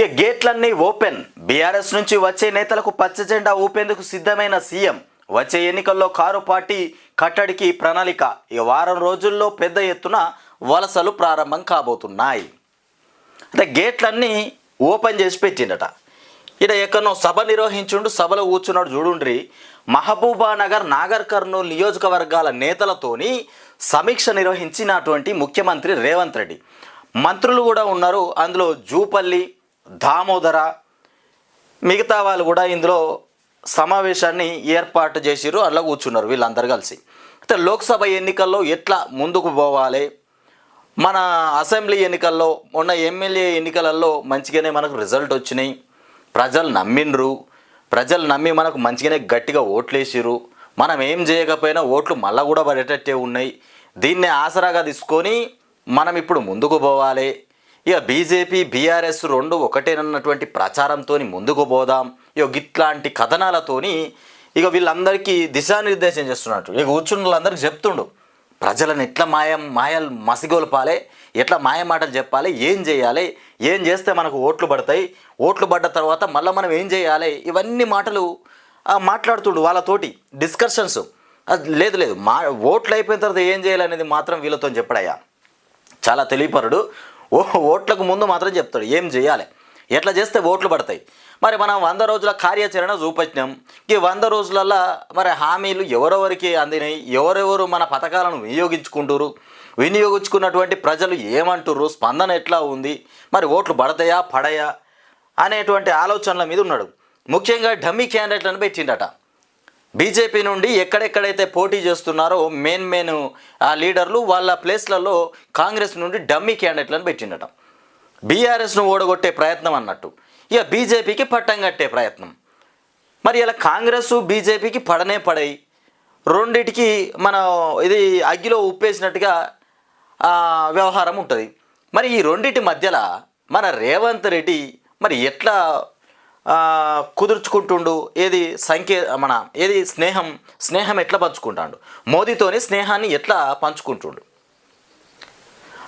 ఇక గేట్లన్నీ open. BRS నుంచి వచ్చే నేతలకు పచ్చ జెండా ఊపేందుకు సిద్ధమైన సీఎం. వచ్చే ఎన్నికల్లో కారు పార్టీ కట్టడికి ప్రణాళిక. ఈ వారం రోజుల్లో పెద్ద ఎత్తున వలసలు ప్రారంభం కాబోతున్నాయి. అంటే గేట్లన్నీ ఓపెన్ చేసి పెట్టిండట. ఇట ఎక్కడో సభ నిర్వహించుండు సభలో కూర్చున్నాడు చూడుండ్రి. మహబూబానగర్ నాగర్ కర్నూలు నియోజకవర్గాల నేతలతోని సమీక్ష నిర్వహించినటువంటి ముఖ్యమంత్రి రేవంత్ రెడ్డి. మంత్రులు కూడా ఉన్నారు. అందులో జూపల్లి దామోదర మిగతా వాళ్ళు కూడా ఇందులో సమావేశాన్ని ఏర్పాటు చేసిరు అలా కూర్చున్నారు వీళ్ళందరూ కలిసి. అయితే లోక్సభ ఎన్నికల్లో ఎట్లా ముందుకు పోవాలి? మన అసెంబ్లీ ఎన్నికల్లో ఉన్న ఎమ్మెల్యే ఎన్నికలలో మంచిగానే మనకు రిజల్ట్ వచ్చినాయి. ప్రజలు నమ్మిండ్రు. ప్రజలు నమ్మి మనకు మంచిగానే గట్టిగా ఓట్లేసిర్రు. మనం ఏం చేయకపోయినా ఓట్లు మళ్ళా కూడా పడేటట్టే ఉన్నాయి. దీన్నే ఆసరాగా తీసుకొని మనం ఇప్పుడు ముందుకు పోవాలి. ఇక బీజేపీ బీఆర్ఎస్ రెండు ఒకటేనన్నటువంటి ప్రచారంతో ముందుకు పోదాం. ఇక ఇట్లాంటి కథనాలతోని ఇక వీళ్ళందరికీ దిశానిర్దేశం చేస్తున్నట్టు. ఇక కూర్చున్న వాళ్ళందరికీ చెప్తుండు. ప్రజలను ఎట్లా మాయం మాయలు మసిగొల్పాలి? ఎట్లా మాయ మాటలు చెప్పాలి? ఏం చేయాలి? ఏం చేస్తే మనకు ఓట్లు పడతాయి? ఓట్లు పడ్డ తర్వాత మళ్ళీ మనం ఏం చేయాలి? ఇవన్నీ మాటలు మాట్లాడుతుండు వాళ్ళతోటి. డిస్కషన్స్. లేదు లేదు. మా ఓట్లు అయిపోయిన తర్వాత ఏం చేయాలనేది మాత్రం వీళ్ళతో చెప్పడయ్యా. చాలా తెలియపరుడు ఓ ఓట్లకు ముందు మాత్రం చెప్తాడు ఏం చేయాలి? ఎట్లా చేస్తే ఓట్లు పడతాయి? మరి మనం వంద రోజుల కార్యాచరణ చూపెట్టినాం ఈ వంద రోజులల్లో మరి హామీలు ఎవరెవరికి అందినాయి? ఎవరెవరు మన పథకాలను వినియోగించుకుంటారు వినియోగించుకున్నటువంటి ప్రజలు ఏమంటుర్రు? స్పందన ఎట్లా ఉంది? మరి ఓట్లు పడతాయా పడయా? అనేటువంటి ఆలోచనల మీద ఉన్నాడు. ముఖ్యంగా డమ్మీ క్యాండిడేట్లను పెట్టిండట. బీజేపీ నుండి ఎక్కడెక్కడైతే పోటీ చేస్తున్నారో మెయిన్ మెయిన్ ఆ లీడర్లు వాళ్ళ ప్లేస్లలో కాంగ్రెస్ నుండి డమ్మీ క్యాండిడేట్లను పెట్టిండట. బీఆర్ఎస్ను ఓడగొట్టే ప్రయత్నం అన్నట్టు. ఇక బీజేపీకి పట్టం కట్టే ప్రయత్నం. మరి ఇలా కాంగ్రెస్ బీజేపీకి పడనే పడాయి. రెండిటికి మన ఇది అగ్గిలో ఉప్పేసినట్టుగా వ్యవహారం ఉంటుంది. మరి ఈ రెండిటి మధ్యలో మన రేవంత్ రెడ్డి మరి ఎట్లా కుదుర్చుకుంటుండు. ఏది సంకే మన ఏది స్నేహం స్నేహం ఎట్లా పంచుకుంటాడు? మోదీతోని స్నేహాన్ని ఎట్లా పంచుకుంటుండు?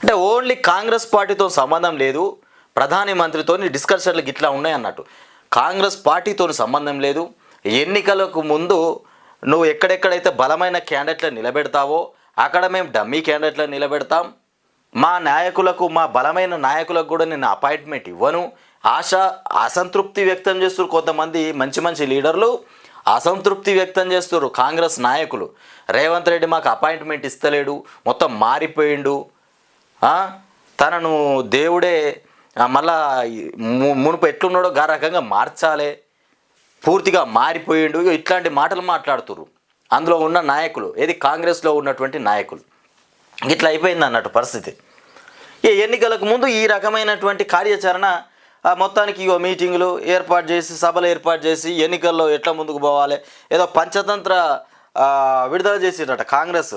అంటే ఓన్లీ కాంగ్రెస్ పార్టీతో సంబంధం లేదు. ప్రధాని మంత్రితో డిస్కషన్లు ఇట్లా ఉన్నాయి అన్నట్టు. కాంగ్రెస్ పార్టీతో సంబంధం లేదు. ఎన్నికలకు ముందు నువ్వు ఎక్కడెక్కడైతే బలమైన క్యాండిడేట్లను నిలబెడతావో అక్కడ మేము డమ్మీ క్యాండిడేట్లను నిలబెడతాం. మా నాయకులకు మా బలమైన నాయకులకు కూడా నేను అపాయింట్మెంట్ ఇవ్వను. ఆశ అసంతృప్తి వ్యక్తం చేస్తారు కొంతమంది మంచి మంచి లీడర్లు. అసంతృప్తి వ్యక్తం చేస్తారు కాంగ్రెస్ నాయకులు. రేవంత్ రెడ్డి మాకు అపాయింట్మెంట్ ఇస్తలేడు మొత్తం మారిపోయిండు. తనను దేవుడే మళ్ళా ము- మునుపు ఎట్లున్నాడో గా రకంగా మార్చాలి. పూర్తిగా మారిపోయిండు. ఇగో ఇట్లాంటి మాటలు మాట్లాడుతుర్రు. అందులో ఉన్న నాయకులు ఏది కాంగ్రెస్లో ఉన్నటువంటి నాయకులు. ఇట్లా అయిపోయింది అన్నట్టు పరిస్థితి. ఈ ఎన్నికలకు ముందు ఈ రకమైనటువంటి కార్యాచరణ మొత్తానికి ఇగో మీటింగులు ఏర్పాటు చేసి సభలు ఏర్పాటు చేసి ఎన్నికల్లో ఎట్లా ముందుకు పోవాలి? ఏదో పంచతంత్ర విడుదల చేసిండట కాంగ్రెస్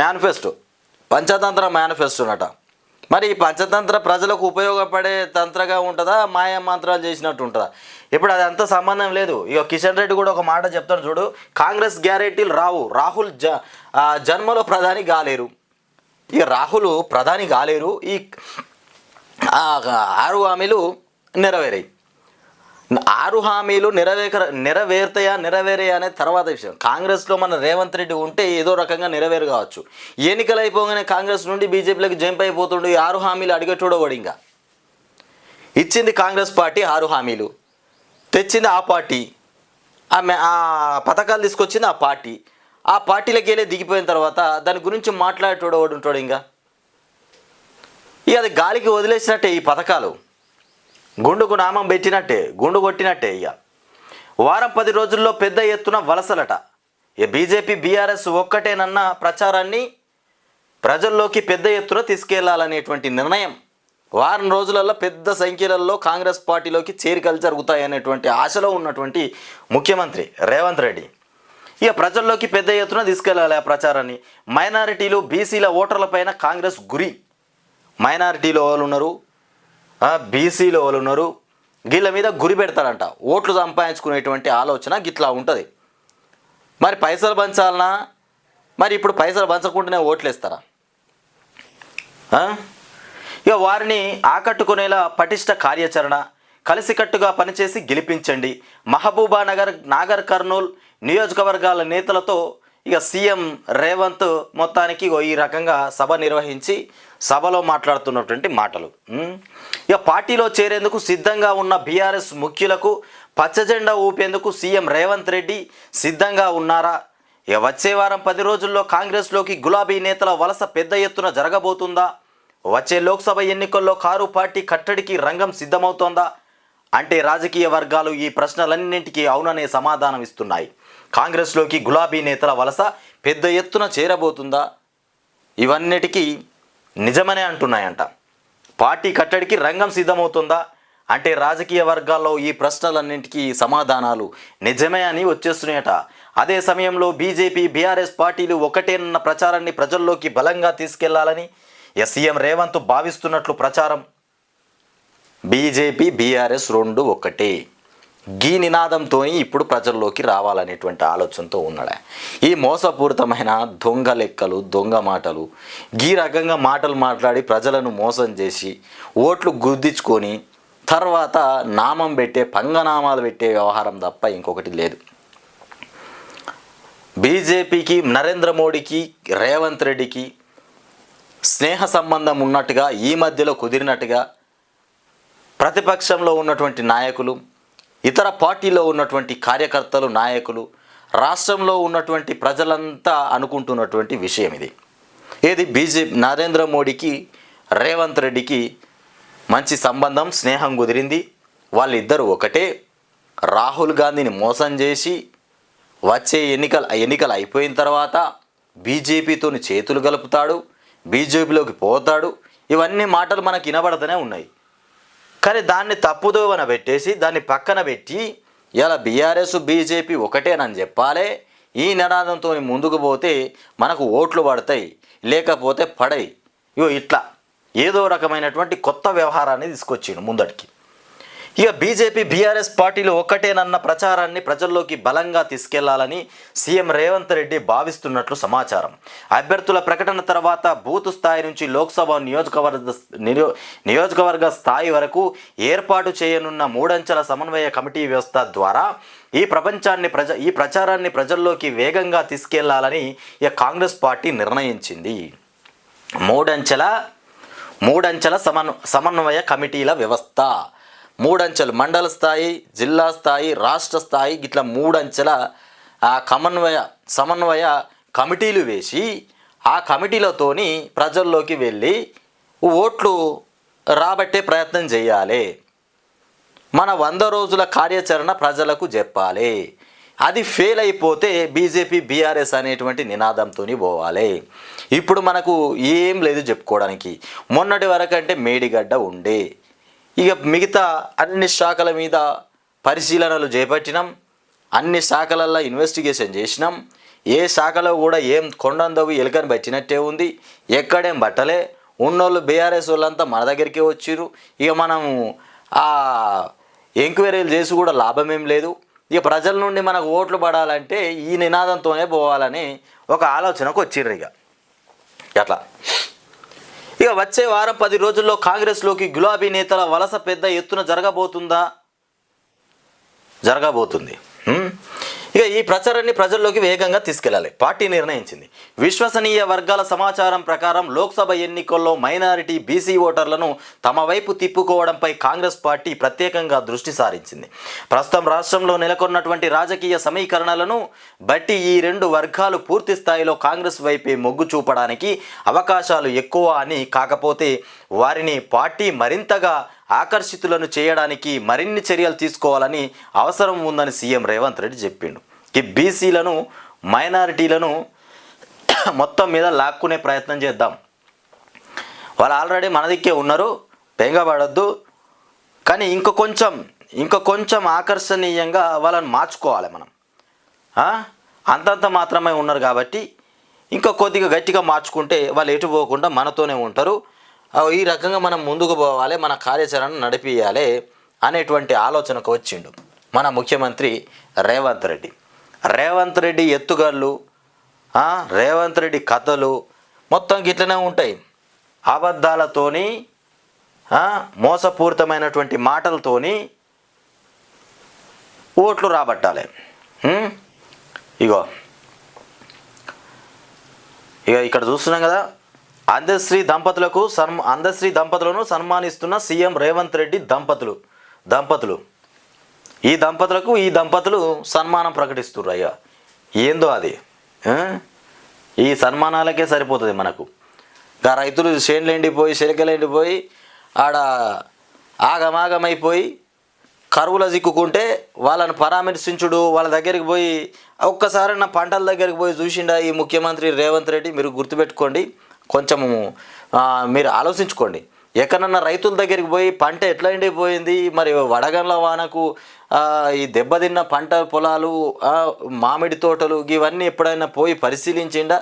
మేనిఫెస్టో. పంచతంత్ర మేనిఫెస్టో అనట మరి ఈ పంచతంత్ర ప్రజలకు ఉపయోగపడే తంత్రగా ఉంటుందా? మాయ మంత్రాలు చేసినట్టు ఉంటుందా ఇప్పుడు అది అంత సంబంధం లేదు. ఇక కిషన్ రెడ్డి కూడా ఒక మాట చెప్తాడు చూడు కాంగ్రెస్ గ్యారెంటీలు రావు. రాహుల్ జ జన్మలో ప్రధాని కాలేరు. ఇక రాహుల్ ప్రధాని కాలేరు. ఈ ఆరు హామీలు నెరవేరాయి. ఆరు హామీలు నెరవేర నెరవేరుతాయా నెరవేరాయా అనేది తర్వాత విషయం. కాంగ్రెస్లో మన రేవంత్ రెడ్డి ఉంటే ఏదో రకంగా నెరవేరు కావచ్చు. ఎన్నికలు అయిపోగానే కాంగ్రెస్ నుండి బీజేపీలోకి జంప్ అయిపోతుండు ఈ ఆరు హామీలు అడిగేటోడో ఇంకా? ఇచ్చింది కాంగ్రెస్ పార్టీ ఆరు హామీలు. తెచ్చింది ఆ పార్టీ. ఆ ఆ పథకాలు తీసుకొచ్చింది ఆ పార్టీ. ఆ పార్టీలకి వెళ్ళి దిగిపోయిన తర్వాత దాని గురించి మాట్లాడేటోడు వాడు ఉంటాడు ఇంకా? ఇక అది గాలికి వదిలేసినట్టే ఈ పథకాలు. గుండుకు నామం పెట్టినట్టే గుండు కొట్టినట్టే ఇక వారం పది రోజుల్లో పెద్ద ఎత్తున వలసలట. ఇక బీజేపీ బీఆర్ఎస్ ఒక్కటేనన్న ప్రచారాన్ని ప్రజల్లోకి పెద్ద ఎత్తున తీసుకెళ్ళాలనేటువంటి నిర్ణయం. వారం రోజులలో పెద్ద సంఖ్యలలో కాంగ్రెస్ పార్టీలోకి చేరికలు జరుగుతాయనేటువంటి ఆశలో ఉన్నటువంటి ముఖ్యమంత్రి రేవంత్ రెడ్డి. ఇక ప్రజల్లోకి పెద్ద ఎత్తున తీసుకెళ్ళాలి ఆ ప్రచారాన్ని. మైనారిటీలు బీసీల ఓటర్లపైన కాంగ్రెస్ గురి. మైనారిటీలో వాళ్ళు ఉన్నారు? బీసీలో వాళ్ళు ఉన్నారు? వీళ్ళ మీద గురి పెడతాడంట. ఓట్లు సంపాదించుకునేటువంటి ఆలోచన గిట్లా ఉంటుంది. మరి పైసలు పంచాలనా? మరి ఇప్పుడు పైసలు పంచకుండానే ఓట్లు ఇస్తారా ఇక వారిని ఆకట్టుకునేలా పటిష్ట కార్యాచరణ కలిసికట్టుగా పనిచేసి గెలిపించండి. మహబూబా నగర్ నాగర్ కర్నూల్ నియోజకవర్గాల నేతలతో ఇక సీఎం రేవంత్ మొత్తానికి ఓ ఈ రకంగా సభ నిర్వహించి సభలో మాట్లాడుతున్నటువంటి మాటలు. ఇక పార్టీలో చేరేందుకు సిద్ధంగా ఉన్న బీఆర్ఎస్ ముఖ్యులకు పచ్చజెండా ఊపేందుకు సీఎం రేవంత్ రెడ్డి సిద్ధంగా ఉన్నారా? ఇక వచ్చే వారం పది రోజుల్లో కాంగ్రెస్లోకి గులాబీ నేతల వలస పెద్ద ఎత్తున జరగబోతుందా? వచ్చే లోక్సభ ఎన్నికల్లో కారు పార్టీ కట్టడికి రంగం సిద్ధమవుతోందా? అంటే రాజకీయ వర్గాలు ఈ ప్రశ్నలన్నింటికీ అవుననే సమాధానం ఇస్తున్నాయి. కాంగ్రెస్లోకి గులాబీ నేతల వలస పెద్ద ఎత్తున చేరబోతుందా? ఇవన్నిటికీ నిజమనే అంటున్నాయంట. పార్టీ కట్టడికి రంగం సిద్ధమవుతుందా? అంటే రాజకీయ వర్గాల్లో ఈ ప్రశ్నలన్నింటికీ సమాధానాలు నిజమే అని వచ్చేస్తున్నాయట. అదే సమయంలో బీజేపీ బీఆర్ఎస్ పార్టీలు ఒకటేనన్న ప్రచారాన్ని ప్రజల్లోకి బలంగా తీసుకెళ్ళాలని ఎస్సీఎం రేవంత్ భావిస్తున్నట్లు ప్రచారం. బీజేపీ బీఆర్ఎస్ రెండు ఒకటే. గీ నినాదంతో ఇప్పుడు ప్రజల్లోకి రావాలనేటువంటి ఆలోచనతో ఉన్నాడు. ఈ మోసపూరితమైన దొంగ లెక్కలు దొంగ మాటలు గీ రకంగా మాటలు మాట్లాడి ప్రజలను మోసం చేసి ఓట్లు గుర్తించుకొని తర్వాత నామం పెట్టే పంగనామాలు పెట్టే వ్యవహారం తప్ప ఇంకొకటి లేదు. బీజేపీకి నరేంద్ర మోడీకి రేవంత్ రెడ్డికి స్నేహ సంబంధం ఉన్నట్టుగా ఈ మధ్యలో కుదిరినట్టుగా ప్రతిపక్షంలో ఉన్నటువంటి నాయకులు ఇతర పార్టీలో ఉన్నటువంటి కార్యకర్తలు నాయకులు రాష్ట్రంలో ఉన్నటువంటి ప్రజలంతా అనుకుంటున్నటువంటి విషయం ఇది. ఏది? బీజేపీ నరేంద్ర మోడీకి రేవంత్ రెడ్డికి మంచి సంబంధం స్నేహం కుదిరింది. వాళ్ళిద్దరూ ఒకటే. రాహుల్ గాంధీని మోసం చేసి వచ్చే ఎన్నికలు ఎన్నికలు అయిపోయిన తర్వాత బీజేపీతో చేతులు కలుపుతాడు బీజేపీలోకి పోతాడు. ఇవన్నీ మాటలు మనకు వినబడతనే ఉన్నాయి. కానీ దాన్ని తప్పుదోవన పెట్టేసి దాన్ని పక్కన పెట్టి ఇలా బీఆర్ఎస్ బీజేపీ ఒకటేనని చెప్పాలి. ఈ నినాదంతో ముందుకు పోతే మనకు ఓట్లు పడతాయి లేకపోతే పడయి. ఇగో ఇట్లా. ఏదో రకమైనటువంటి కొత్త వ్యవహారాన్ని తీసుకొచ్చిండు ముందటికి. ఇక బీజేపీ బీఆర్ఎస్ పార్టీలు ఒక్కటేనన్న ప్రచారాన్ని ప్రజల్లోకి బలంగా తీసుకెళ్ళాలని సీఎం రేవంత్ రెడ్డి భావిస్తున్నట్లు సమాచారం. అభ్యర్థుల ప్రకటన తర్వాత బూత్ స్థాయి నుంచి లోక్సభ నియోజకవర్గ నియో నియోజకవర్గ స్థాయి వరకు ఏర్పాటు చేయనున్న మూడంచెల సమన్వయ కమిటీ వ్యవస్థ ద్వారా ఈ ప్రపంచాన్ని ప్రజ ఈ ప్రచారాన్ని ప్రజల్లోకి వేగంగా తీసుకెళ్ళాలని ఇక కాంగ్రెస్ పార్టీ నిర్ణయించింది. మూడంచెల మూడంచెల సమన్ సమన్వయ కమిటీల వ్యవస్థ. మూడంచెలు మండల స్థాయి జిల్లా స్థాయి రాష్ట్ర స్థాయి ఇట్లా మూడంచెల ఆ సమన్వయ సమన్వయ కమిటీలు వేసి ఆ కమిటీలతోని ప్రజల్లోకి వెళ్ళి ఓట్లు రాబట్టే ప్రయత్నం చేయాలి. మన వంద రోజుల కార్యాచరణ ప్రజలకు చెప్పాలి. అది ఫెయిల్ అయిపోతే బీజేపీ బీఆర్ఎస్ అనేటువంటి నినాదంతో పోవాలి. ఇప్పుడు మనకు ఏం లేదు చెప్పుకోవడానికి. మొన్నటి వరకు అంటే మేడిగడ్డ ఉండే. ఇక మిగతా అన్ని శాఖల మీద పరిశీలనలు చేపట్టినాం. అన్ని శాఖలల్లో ఇన్వెస్టిగేషన్ చేసినాం. ఏ శాఖలో కూడా ఏం కొండందవు ఎలుకని పట్టినట్టే ఉంది. ఎక్కడేం బట్టలే ఉన్నోళ్ళు బీఆర్ఎస్ వాళ్ళంతా మన దగ్గరికే వచ్చిర్రు. ఇక మనం ఆ ఎంక్వైరీలు చేసి కూడా లాభం ఏం లేదు. ఇక ప్రజల నుండి మనకు ఓట్లు పడాలంటే ఈ నినాదంతోనే పోవాలని ఒక ఆలోచనకు వచ్చిర్రు ఇక. అట్లా. ఇక వచ్చే వారం పది రోజుల్లో కాంగ్రెస్లోకి గులాబీ నేతల వలస పెద్ద ఎత్తున జరగబోతుందా? జరగబోతుంది. ఇక ఈ ప్రచారాన్ని ప్రజల్లోకి వేగంగా తీసుకెళ్ళాలి. పార్టీ నిర్ణయించింది. విశ్వసనీయ వర్గాల సమాచారం ప్రకారం లోక్సభ ఎన్నికల్లో మైనారిటీ బీసీ ఓటర్లను తమ వైపు తిప్పుకోవడంపై కాంగ్రెస్ పార్టీ ప్రత్యేకంగా దృష్టి సారించింది. ప్రస్తుతం రాష్ట్రంలో నెలకొన్నటువంటి రాజకీయ సమీకరణలను బట్టి ఈ రెండు వర్గాలు పూర్తి స్థాయిలో కాంగ్రెస్ వైపే మొగ్గు చూపడానికి అవకాశాలు ఎక్కువ అని కాకపోతే వారిని పార్టీ మరింతగా ఆకర్షితులను చేయడానికి మరిన్ని చర్యలు తీసుకోవాలని అవసరం ఉందని సీఎం రేవంత్ రెడ్డి చెప్పిండు. ఈ బీసీలను మైనారిటీలను మొత్తం మీద లాక్కునే ప్రయత్నం చేద్దాం. వాళ్ళు ఆల్రెడీ మన దిక్కే ఉన్నారు బెంగపడద్దు కానీ ఇంక కొంచెం ఇంక కొంచెం ఆకర్షణీయంగా వాళ్ళని మార్చుకోవాలి మనం. అంతంత మాత్రమే ఉన్నారు కాబట్టి ఇంకా కొద్దిగా గట్టిగా మార్చుకుంటే వాళ్ళు ఎటు పోకుండా మనతోనే ఉంటారు. ఈ రకంగా మనం ముందుకు పోవాలి మన కార్యాచరణ నడిపియాలి అనేటువంటి ఆలోచనకు వచ్చిండు మన ముఖ్యమంత్రి రేవంత్ రెడ్డి. రేవంత్ రెడ్డి ఎత్తుగళ్ళు రేవంత్ రెడ్డి కథలు మొత్తం గిట్లనే ఉంటాయి. అబద్ధాలతోని మోసపూరితమైనటువంటి మాటలతోని ఓట్లు రాబట్టాలి. ఇగో. ఇక ఇక్కడ చూస్తున్నాం కదా అందశ్రీ దంపతులకు సన్మ అందశ్రీ దంపతులను సన్మానిస్తున్న సీఎం రేవంత్ రెడ్డి దంపతులు దంపతులు. ఈ దంపతులకు ఈ దంపతులు సన్మానం ప్రకటిస్తున్నారు అయ్యా ఏందో అది? ఈ సన్మానాలకే సరిపోతుంది మనకు. ఇంకా రైతులు చేనులు ఎండిపోయి శరికలు ఎండిపోయి ఆడ ఆగమాగమైపోయి కరువులో చిక్కుకుంటే వాళ్ళని పరామర్శించుడు వాళ్ళ దగ్గరికి పోయి ఒక్కసారి నా పంటల దగ్గరికి పోయి చూసిండా ఈ ముఖ్యమంత్రి రేవంత్ రెడ్డి? మీరు గుర్తుపెట్టుకోండి. కొంచెము మీరు ఆలోచించుకోండి. ఎక్కడన్నా రైతుల దగ్గరికి పోయి పంట ఎట్లా ఎండిపోయింది? మరి వడగండ్ల వానకు ఈ దెబ్బతిన్న పంట పొలాలు మామిడి తోటలు ఇవన్నీ ఎప్పుడైనా పోయి పరిశీలించిండా?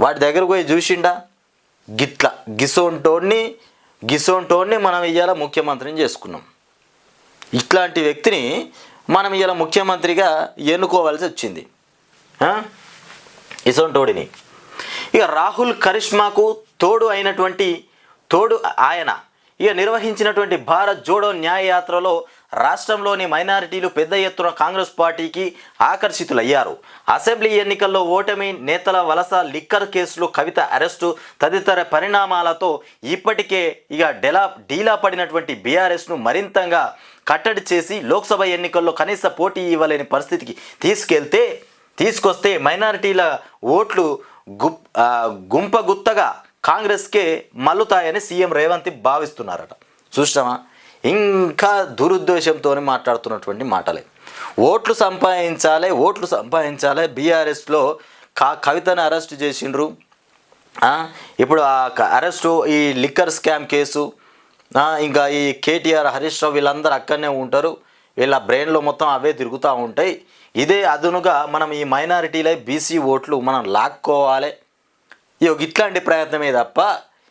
వాటి దగ్గరకు పోయి చూసిండా? గిట్ల గిసోంటోడిని గిసోంటోడిని మనం ఇవాళ ముఖ్యమంత్రిని చేసుకున్నాం. ఇట్లాంటి వ్యక్తిని మనం ఇవాళ ముఖ్యమంత్రిగా ఎన్నుకోవాల్సి వచ్చింది. ఇసోంటోడిని ఇక రాహుల్ కరిష్మాకు తోడు అయినటువంటి తోడు ఆయన ఇక నిర్వహించినటువంటి భారత్ జోడో న్యాయయాత్రలో రాష్ట్రంలోని మైనారిటీలు పెద్ద ఎత్తున కాంగ్రెస్ పార్టీకి ఆకర్షితులయ్యారు. అసెంబ్లీ ఎన్నికల్లో ఓటమి నేతల వలస లిక్కర్ కేసులో కవిత అరెస్టు తదితర పరిణామాలతో ఇప్పటికే ఇక డెలా డీలా పడినటువంటి బీఆర్ఎస్ను మరింతగా కట్టడి చేసి లోక్సభ ఎన్నికల్లో కనీస పోటీ ఇవ్వలేని పరిస్థితికి తీసుకెళ్తే తీసుకొస్తే మైనారిటీల ఓట్లు గుప్ గుంపగుత్తగా కాంగ్రెస్కే మల్లుతాయని సీఎం రేవంత్ భావిస్తున్నారట. చూసినామా ఇంకా దురుద్దేశంతో మాట్లాడుతున్నటువంటి మాటలే. ఓట్లు సంపాదించాలి ఓట్లు సంపాదించాలి బీఆర్ఎస్లో కా కవితను అరెస్ట్ చేసిండ్రు. ఇప్పుడు ఆ క- అరెస్టు ఈ లిక్కర్ స్కామ్ కేసు ఇంకా ఈ కేటీఆర్ హరీష్ రావు వీళ్ళందరూ అక్కడనే ఉంటారు. వీళ్ళ బ్రెయిన్లో మొత్తం అవే తిరుగుతూ ఉంటాయి. ఇదే అదునుగా మనం ఈ మైనారిటీలే బీసీ ఓట్లు మనం లాక్కోవాలి. ఇక ఇట్లాంటి ప్రయత్నమే తప్ప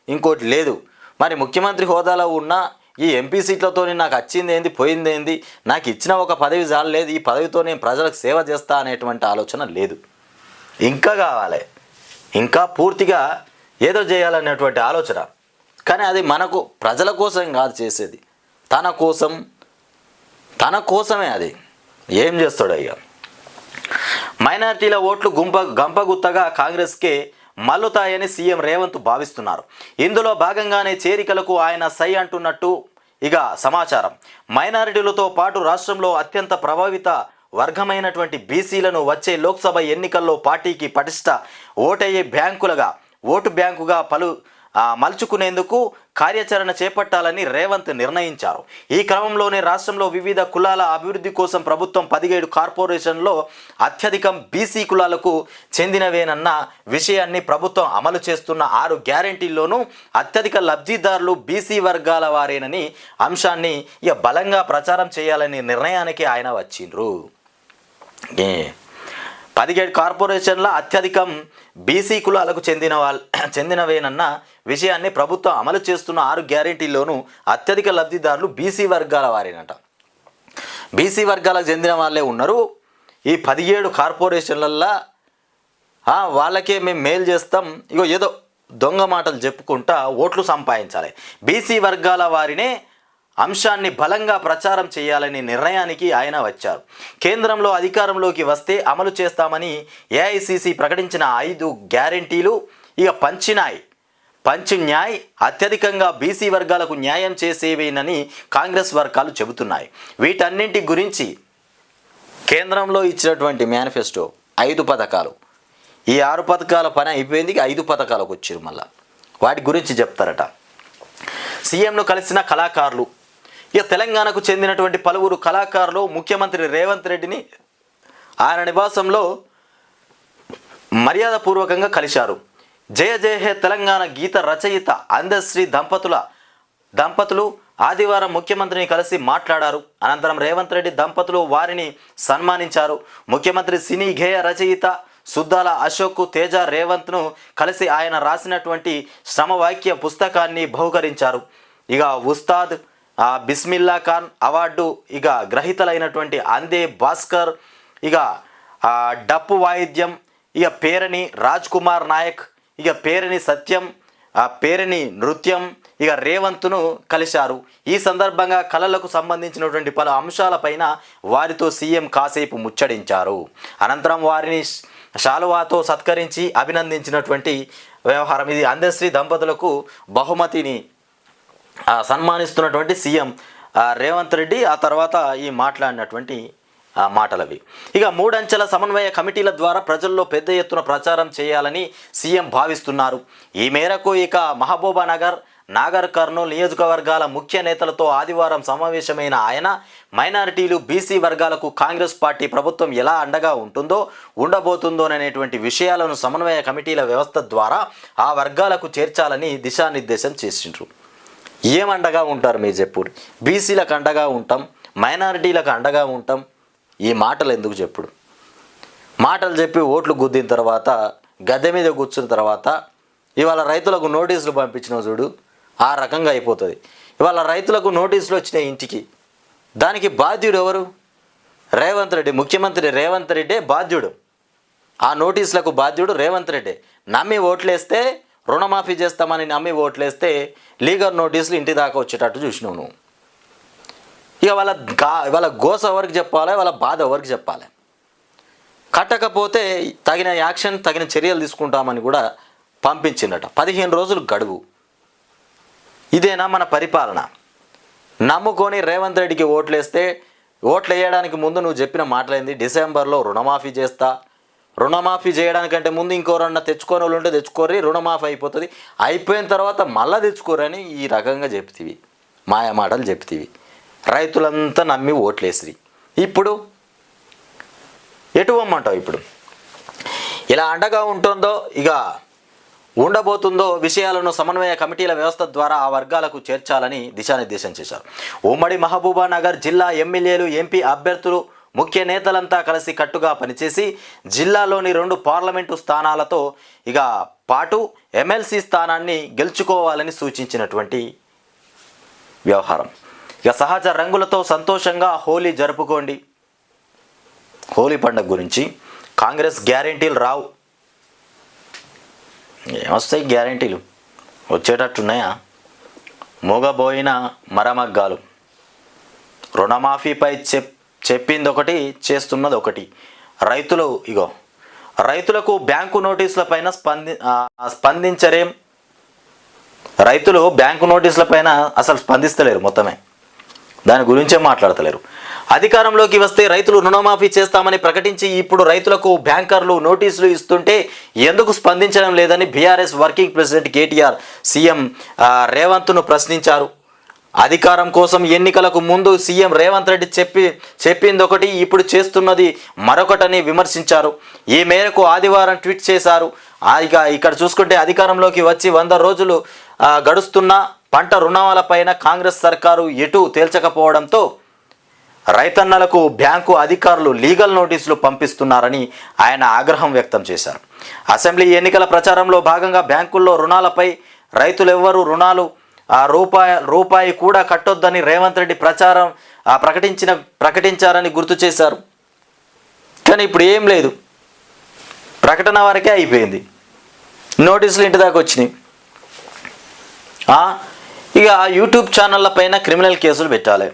ఇంకోటి లేదు. మరి ముఖ్యమంత్రి హోదాలో ఉన్న ఈ ఎంపీ సీట్లతో నాకు వచ్చింది ఏంది పోయింది ఏంది నాకు ఇచ్చిన ఒక పదవి చాలలేదు ఈ పదవితో నేను ప్రజలకు సేవ చేస్తా అనేటువంటి ఆలోచన లేదు. ఇంకా కావాలి. ఇంకా పూర్తిగా ఏదో చేయాలనేటువంటి ఆలోచన. కానీ అది మనకు ప్రజల కోసం కాదు చేసేది. తన కోసం తన కోసమే అది. ఏం చేస్తాడు అయ్యా మైనారిటీల ఓట్లు గుంప గంపగుత్తగా కాంగ్రెస్కే మల్లుతాయని సీఎం రేవంత్ భావిస్తున్నారు. ఇందులో భాగంగానే చేరికలకు ఆయన సై అంటున్నట్టు ఇక సమాచారం. మైనారిటీలతో పాటు రాష్ట్రంలో అత్యంత ప్రభావిత వర్గమైనటువంటి బీసీలను వచ్చే లోక్సభ ఎన్నికల్లో పార్టీకి పటిష్ట ఓటయ్యే బ్యాంకులుగా ఓటు బ్యాంకుగా పలు మలుచుకునేందుకు కార్యాచరణ చేపట్టాలని రేవంత్ నిర్ణయించారు. ఈ క్రమంలోనే రాష్ట్రంలో వివిధ కులాల అభివృద్ధి కోసం ప్రభుత్వం పదిహేడు కార్పొరేషన్లో అత్యధికం బీసీ కులాలకు చెందినవేనన్న విషయాన్ని ప్రభుత్వం అమలు చేస్తున్న ఆరు గ్యారంటీల్లోనూ అత్యధిక లబ్ధిదారులు బీసీ వర్గాల వారేనని అంశాన్ని ఇక బలంగా ప్రచారం చేయాలనే నిర్ణయానికి ఆయన వచ్చిండ్రు. ఏ పదిహేడు కార్పొరేషన్ల అత్యధికం బీసీ కులాలకు చెందిన వాళ్ళ చెందినవేనన్న విషయాన్ని ప్రభుత్వం అమలు చేస్తున్న ఆరు గ్యారెంటీల్లోనూ అత్యధిక లబ్ధిదారులు బీసీ వర్గాల వారేనట. బీసీ వర్గాలకు చెందిన వాళ్ళే ఉన్నారు. ఈ పదిహేడు కార్పొరేషన్లల్లో వాళ్ళకే మేము మేలు చేస్తాం. ఇగో ఏదో దొంగ మాటలు చెప్పుకుంటా ఓట్లు సంపాదించాలి. బీసీ వర్గాల వారినే అంశాన్ని బలంగా ప్రచారం చేయాలనే నిర్ణయానికి ఆయన వచ్చారు. కేంద్రంలో అధికారంలోకి వస్తే అమలు చేస్తామని ఏఐసిసి ప్రకటించిన ఐదు గ్యారెంటీలు ఇక పంచినాయి. పంచు న్యాయ్ అత్యధికంగా బీసీ వర్గాలకు న్యాయం చేసేవేనని కాంగ్రెస్ వర్గాలు చెబుతున్నాయి. వీటన్నింటి గురించి కేంద్రంలో ఇచ్చినటువంటి మేనిఫెస్టో ఐదు పథకాలు. ఈ ఆరు పథకాల పని అయిపోయింది ఐదు పథకాలకు వచ్చారు మళ్ళీ. వాటి గురించి చెప్తారట. సీఎంను కలిసిన కళాకారులు ఇక తెలంగాణకు చెందినటువంటి పలువురు కళాకారులు ముఖ్యమంత్రి రేవంత్ రెడ్డిని ఆయన నివాసంలో మర్యాదపూర్వకంగా కలిశారు. జయ జయ హే తెలంగాణ గీత రచయిత అందశ్రీ దంపతుల దంపతులు ఆదివారం ముఖ్యమంత్రిని కలిసి మాట్లాడారు. అనంతరం రేవంత్ రెడ్డి దంపతులు వారిని సన్మానించారు. ముఖ్యమంత్రి సినీ గేయ రచయిత సుద్దాల అశోక్ తేజ రేవంత్ను కలిసి ఆయన రాసినటువంటి శ్రమవాక్య పుస్తకాన్ని బహుకరించారు. ఇక ఉస్తాద్ ఆ, బిస్మిల్లా ఖాన్ అవార్డు ఇక గ్రహీతలైనటువంటి అందే భాస్కర్ ఇక డప్పు వాయిద్యం ఇక పేరని రాజ్ కుమార్ నాయక్ ఇక పేరని సత్యం ఆ పేరని నృత్యం ఇక రేవంత్ను కలిశారు. ఈ సందర్భంగా కళలకు సంబంధించినటువంటి పలు అంశాలపైన వారితో సీఎం కాసేపు ముచ్చడించారు అనంతరం వారిని శాలువాతో సత్కరించి అభినందించినటువంటి వ్యవహారం ఇది. అందశ్రీ దంపతులకు బహుమతిని సన్మానిస్తున్నటువంటి సీఎం రేవంత్ రెడ్డి ఆ తర్వాత ఈ మాట్లాడినటువంటి మాటలవి. ఇక మూడంచెల సమన్వయ కమిటీల ద్వారా ప్రజల్లో పెద్ద ఎత్తున ప్రచారం చేయాలని సీఎం భావిస్తున్నారు. ఈ మేరకు ఇక మహబూబా నగర్ నాగర్ కర్నూలు నియోజకవర్గాల ముఖ్య నేతలతో ఆదివారం సమావేశమైన ఆయన మైనారిటీలు బీసీ వర్గాలకు కాంగ్రెస్ పార్టీ ప్రభుత్వం ఎలా అండగా ఉంటుందో ఉండబోతుందోననేటువంటి విషయాలను సమన్వయ కమిటీల వ్యవస్థ ద్వారా ఆ వర్గాలకు చేర్చాలని దిశానిర్దేశం చేసిండ్రు. ఏమండగా ఉంటారు మీరు చెప్పుడు? బీసీలకు అండగా ఉంటాం మైనారిటీలకు అండగా ఉంటాం. ఈ మాటలు ఎందుకు చెప్పుడు? మాటలు చెప్పి ఓట్లు గుద్దిన తర్వాత గద్దె మీద కూర్చున్న తర్వాత ఇవాళ రైతులకు నోటీసులు పంపించిన చూడు ఆ రకంగా అయిపోతుంది. ఇవాళ రైతులకు నోటీసులు వచ్చినాయి ఇంటికి. దానికి బాధ్యుడు ఎవరు? రేవంత్ రెడ్డి. ముఖ్యమంత్రి రేవంత్ రెడ్డే బాధ్యుడు. ఆ నోటీసులకు బాధ్యుడు రేవంత్ రెడ్డి. నమ్మి ఓట్లేస్తే రుణమాఫీ చేస్తామని నమ్మి ఓట్లేస్తే లీగల్ నోటీసులు ఇంటి దాకా వచ్చేటట్టు చూసినావు నువ్వు. ఇక వాళ్ళ గా వాళ్ళ గోస ఎవరికి చెప్పాలి వాళ్ళ బాధ ఎవరికి చెప్పాలి? కట్టకపోతే తగిన యాక్షన్ తగిన చర్యలు తీసుకుంటామని కూడా పంపించిందట. పదిహేను రోజులు గడువు. ఇదేనా మన పరిపాలన? నమ్ముకొని రేవంత్ రెడ్డికి ఓట్లేస్తే ఓట్లు వేయడానికి ముందు నువ్వు చెప్పిన మాటలైంది? డిసెంబర్లో రుణమాఫీ చేస్తా రుణమాఫీ చేయడానికంటే ముందు ఇంకోరన్నా తెచ్చుకొని వాళ్ళు ఉంటే తెచ్చుకోరి రుణమాఫీ అయిపోతుంది. అయిపోయిన తర్వాత మళ్ళీ తెచ్చుకోరని ఈ రకంగా చెప్తివి. మాయమాటలు చెప్తివి. రైతులంతా నమ్మి ఓట్లేసిరి. ఇప్పుడు ఎటు అమ్మంటావు ఇప్పుడు? ఇలా అండగా ఉంటుందో ఇక ఉండబోతుందో విషయాలను సమన్వయ కమిటీల వ్యవస్థ ద్వారా ఆ వర్గాలకు చేర్చాలని దిశానిర్దేశం చేశారు. ఉమ్మడి మహబూబానగర్ జిల్లా ఎమ్మెల్యేలు ఎంపీ అభ్యర్థులు ముఖ్య నేతలంతా కలిసి కట్టుగా పనిచేసి జిల్లాలోని రెండు పార్లమెంటు స్థానాలతో ఇక పాటు ఎమ్మెల్సీ స్థానాన్ని గెలుచుకోవాలని సూచించినటువంటి వ్యవహారం. ఇక సహజ రంగులతో సంతోషంగా హోలీ జరుపుకోండి. హోలీ పండుగ గురించి కాంగ్రెస్ గ్యారెంటీలు రావు. ఏమొస్తాయి గ్యారెంటీలు? వచ్చేటట్టున్నాయా? మూగబోయిన మరమగ్గాలు. రుణమాఫీపై చెప్ చెప్పింది ఒకటి చేస్తున్నది ఒకటి రైతులు ఇగో రైతులకు బ్యాంకు నోటీసుల పైన స్పంది స్పందించరేం. రైతులు బ్యాంకు నోటీసుల పైన అసలు స్పందిస్తలేరు మొత్తమే. దాని గురించే మాట్లాడతలేరు. అధికారంలోకి వస్తే రైతులు రుణమాఫీ చేస్తామని ప్రకటించి ఇప్పుడు రైతులకు బ్యాంకర్లు నోటీసులు ఇస్తుంటే ఎందుకు స్పందించడం లేదని BRS working president KTR CM రేవంత్ను ప్రశ్నించారు. అధికారం కోసం ఎన్నికలకు ముందు సీఎం రేవంత్ రెడ్డి చెప్పి చెప్పింది ఒకటి ఇప్పుడు చేస్తున్నది మరొకటని విమర్శించారు. ఈ మేరకు ఆదివారం ట్వీట్ చేశారు. ఇక ఇక్కడ చూసుకుంటే అధికారంలోకి వచ్చి వంద రోజులు గడుస్తున్న పంట రుణాలపైన కాంగ్రెస్ సర్కారు ఎటు తేల్చకపోవడంతో రైతన్నలకు బ్యాంకు అధికారులు లీగల్ నోటీసులు పంపిస్తున్నారని ఆయన ఆగ్రహం వ్యక్తం చేశారు. అసెంబ్లీ ఎన్నికల ప్రచారంలో భాగంగా బ్యాంకుల్లో రుణాలపై రైతులెవ్వరూ రుణాలు ఆ రూపాయి రూపాయి కూడా కట్టొద్దని రేవంత్ రెడ్డి ప్రచారం ఆ ప్రకటించిన ప్రకటించారని గుర్తు చేశారు. కానీ ఇప్పుడు ఏం లేదు. ప్రకటన వరకే అయిపోయింది. నోటీసులు ఇంటి దాకా వచ్చినాయి. ఇక ఆ యూట్యూబ్ ఛానళ్ళ పైన క్రిమినల్ కేసులు పెట్టాలి.